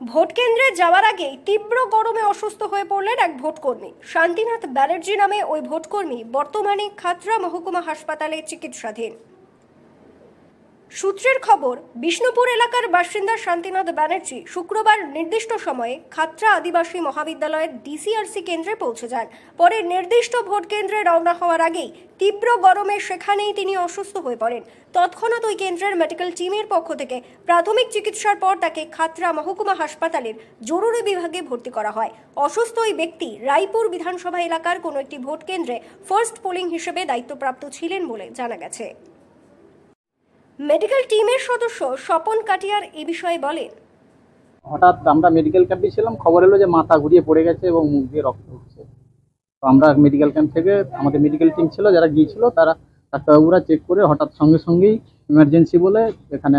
Vote কেন্দ্রে যাওয়ার আগেই তীব্র গরমে অসুস্থ হয়ে পড়লেন এক ভোটকর্মী। শান্তিনাথ ব্যানার্জি নামে ওই ভোটকর্মী বর্তমানে খাতরা মহকুমা হাসপাতালে চিকিৎসাধীন। সূত্রের খবর, বিষ্ণুপুর এলাকার বাসিন্দা শান্তিনাথ ব্যানার্জি শুক্রবার নির্দিষ্ট সময়ে খাতড়া আদিবাসী মহাবিদ্যালয়ের ডিসিআরসি কেন্দ্রে পৌঁছে যান। পরে নির্দিষ্ট ভোট কেন্দ্রে রওনা হওয়ার আগেই তীব্র গরমে সেখানেই তিনি অসুস্থ হয়ে পড়েন। তৎক্ষণাৎ ওই কেন্দ্রের মেডিকেল টিমের পক্ষ থেকে প্রাথমিক চিকিৎসার পর তাকে খাতড়া মহকুমা হাসপাতালের জরুরি বিভাগে ভর্তি করা হয়। অসুস্থ ওই ব্যক্তি রায়পুর বিধানসভা এলাকার কোনো একটি ভোট কেন্দ্রে ফার্স্ট পোলিং হিসেবে দায়িত্বপ্রাপ্ত ছিলেন বলে জানা গেছে। মেডিকেল টিমের সদস্য স্বপন কাটিয়ার এ বিষয়ে বলেন। হঠাৎ আমরা মেডিকেল ক্যাম্পে ছিলাম খবর এলো যে মাথা ঘুরিয়ে পড়ে গেছে এবং মুখ দিয়ে রক্ত উঠছে। তো আমরা মেডিকেল ক্যাম্প থেকে আমাদের মেডিকেল টিম ছিল যারা গিয়েছিল তারা ডাক্তারবাবুরা চেক করে হঠাৎ সঙ্গে সঙ্গেই ইমার্জেন্সি বলে এখানে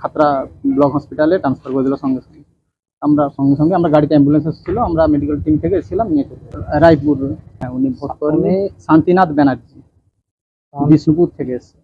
খাতড়া ব্লক হসপিটালে ট্রান্সফার করে দিল সঙ্গে সঙ্গে। আমরা সঙ্গে সঙ্গে আমরা গাড়িতে অ্যাম্বুলেন্স এসেছিল আমরা মেডিকেল টিম থেকে এসেছিলাম নিয়ে চলে রায়পুর হ্যাঁ উনি ভোট কর্মী শান্তিনাথ ব্যানার্জি বিষ্ণুপুর থেকে এসেছে।